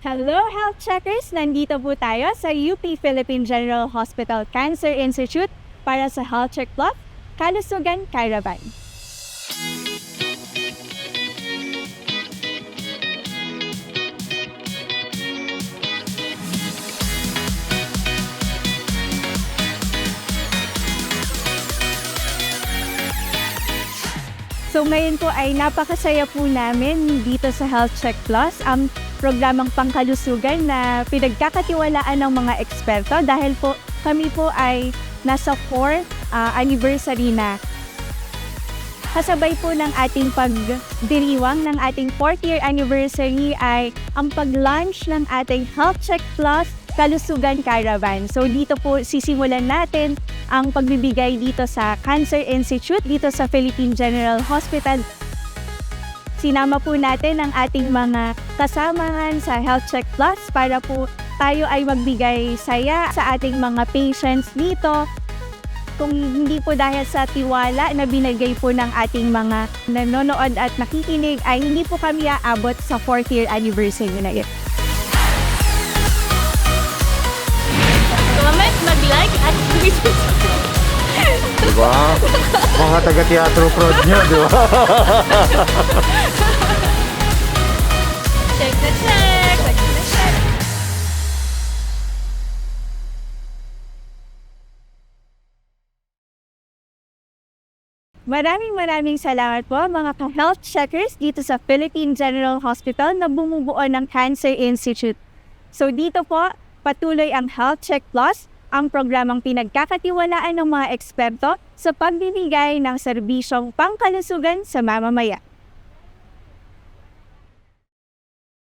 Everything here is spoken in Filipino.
Hello, health checkers! Nandito po tayo sa UP Philippine General Hospital Cancer Institute para sa Health Check Club, Kalusugan Caravan. So ngayon po ay napakasaya po namin dito sa Health Check Plus, ang programang pangkalusugan na pinagkakatiwalaan ng mga eksperto dahil po kami po ay nasa 4th ah, anniversary na. Kasabay po ng ating pagdiriwang ng ating 4th year anniversary ay ang pag-launch ng ating Health Check Plus Kalusugan Caravan. So dito po sisimulan natin ang pagbibigay dito sa Cancer Institute, dito sa Philippine General Hospital. Sinama po natin ang ating mga kasamahan sa Health Check Plus para po tayo ay magbigay saya sa ating mga patients dito. Kung hindi po dahil sa tiwala na binigay po ng ating mga nanonood at nakikinig ay hindi po kami aabot sa 4th year anniversary na ito. At Diba? Mga taga-teatro prod nyo, di ba? check na check. Check na check. Maraming maraming salamat po mga ka-health checkers dito sa Philippine General Hospital na bumubuo ng Cancer Institute. So dito po, patuloy ang Health Check Plus, ang programang pinagkakatiwalaan ng mga eksperto sa pagbibigay ng serbisyong pangkalusugan sa mamamayan.